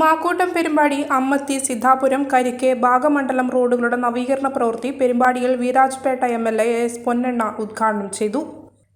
മാക്കൂട്ടം പെരുമ്പാടി അമ്മത്തി സിദ്ധാപുരം കരിക്കെ ഭാഗമണ്ഡലം റോഡുകളുടെ നവീകരണ പ്രവൃത്തി പെരുമ്പാടിയിൽ Virajpet M L A S Ponnanna ഉദ്ഘാടനം ചെയ്തു.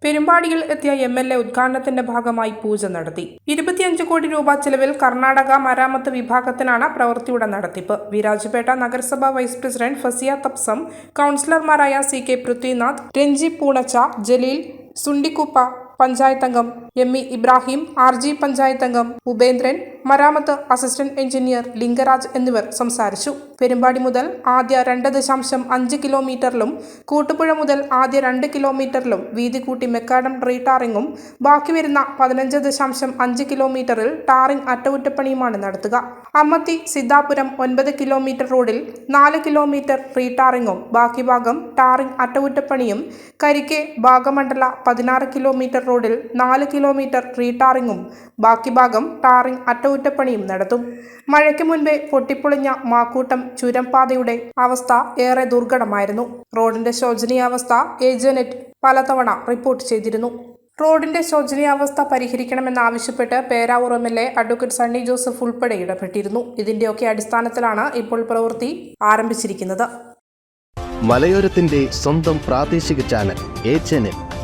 പെരുമ്പാടിയിൽ എത്തിയ എം എൽ എ ഉദ്ഘാടനത്തിന്റെ ഭാഗമായി പൂജ നടത്തി. ഇരുപത്തിയഞ്ച് കോടി രൂപ ചെലവിൽ കർണാടക മരാമത്ത് വിഭാഗത്തിനാണ് പ്രവൃത്തിയുടെ നടത്തിപ്പ്. വീരാജ്പേട്ട നഗരസഭാ വൈസ് പ്രസിഡന്റ് ഫസിയ തപ്സം കൗൺസിലർമാരായ C K Prithvinath Ranji Poonacha Jaleel സുണ്ടിക്കുപ്പ പഞ്ചായത്തംഗം M E Ibrahim R G panchayat അംഗം ഉപേന്ദ്രൻ മരാമത്ത് അസിസ്റ്റന്റ് എഞ്ചിനീയർ ലിംഗരാജ് എന്നിവർ സംസാരിച്ചു. പെരുമ്പാടി മുതൽ ആദ്യ രണ്ട് ദശാംശം അഞ്ച് കിലോമീറ്ററിലും കൂട്ടുപുഴ മുതൽ ആദ്യ രണ്ട് കിലോമീറ്ററിലും വീതി കൂട്ടി മെക്കാഡം റീടാറിങ്ങും ബാക്കി വരുന്ന പതിനഞ്ച് ദശാംശം അഞ്ച് കിലോമീറ്ററിൽ ടാറിംഗ് അറ്റകുറ്റപ്പണിയുമാണ് നടത്തുക. അമ്മത്തി സിദ്ധാപുരം ഒൻപത് കിലോമീറ്റർ റോഡിൽ നാല് കിലോമീറ്റർ റീടാറിങ്ങും ബാക്കി ഭാഗം ടാറിംഗ് അറ്റകുറ്റപ്പണിയും കരിക്കെ ഭാഗമണ്ഡല പതിനാറ് കിലോമീറ്റർ റോഡിൽ നാല് കിലോമീറ്റർ റീടാറിങ്ങും ബാക്കി ഭാഗം ടാറിംഗ് അറ്റകുറ്റപ്പണിയും നടത്തും. മഴയ്ക്ക് മുൻപേ പൊട്ടിപ്പൊളിഞ്ഞ മാക്കൂട്ടം ചുരംപാതയുടെ അവസ്ഥ ഏറെ ദുർഘടമായിരുന്നു. റോഡിന്റെ ശോചനീയാവസ്ഥ ഏജനറ്റ് പലതവണ റിപ്പോർട്ട് ചെയ്തിരുന്നു. റോഡിന്റെ ശോചനീയാവസ്ഥ പരിഹരിക്കണമെന്നാവശ്യപ്പെട്ട് Peravoor M L A advocate Sunny Joseph ഉൾപ്പെടെ ഇടപെട്ടിരുന്നു. ഇതിന്റെയൊക്കെ അടിസ്ഥാനത്തിലാണ് ഇപ്പോൾ പ്രവൃത്തി ആരംഭിച്ചിരിക്കുന്നത്. മലയോരത്തിന്റെ സ്വന്തം പ്രാദേശിക ചാനൽ എ ചാനൽ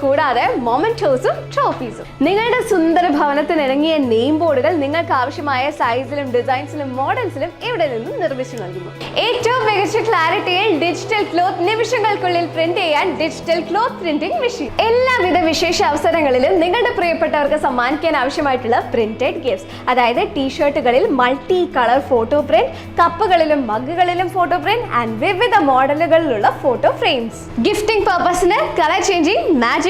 കൂടാതെ മൊമെന്റോസും ട്രോഫീസും നിങ്ങളുടെ സുന്ദര ഭവനത്തിന് ഇണങ്ങിയ നെയിം ബോർഡുകൾ നിങ്ങൾക്ക് ആവശ്യമായ സൈസിലും ഡിസൈൻസിലും മോഡൽസിലും ഇവിടെ നിന്നും നിർമ്മിച്ചു നൽകുന്നു? ഏറ്റവും മികച്ച ക്ലാരിറ്റിയിൽ ഡിജിറ്റൽ ക്ലോത്ത് നിമിഷങ്ങൾക്കുള്ളിൽ പ്രിന്റ് ചെയ്യാൻ ഡിജിറ്റൽ ക്ലോത്ത് പ്രിന്റിംഗ് മെഷീൻ എല്ലാവിധ വിശേഷ അവസരങ്ങളിലും നിങ്ങളുടെ പ്രിയപ്പെട്ടവർക്ക് സമ്മാനിക്കാൻ ആവശ്യമായിട്ടുള്ള പ്രിന്റഡ് ഗിഫ്റ്റ്സ് അതായത് ടീഷർട്ടുകളിൽ മൾട്ടി കളർ ഫോട്ടോ പ്രിന്റ് കപ്പുകളിലും മഗ്ഗുകളിലും ഫോട്ടോ പ്രിന്റ് ആൻഡ് വിവിധ മോഡലുകളിലുള്ള ഫോട്ടോ ഫ്രെയിംസ് ഗിഫ്റ്റിംഗ് പർപ്പസിന് കളർ ചേഞ്ചിങ് മാജിക്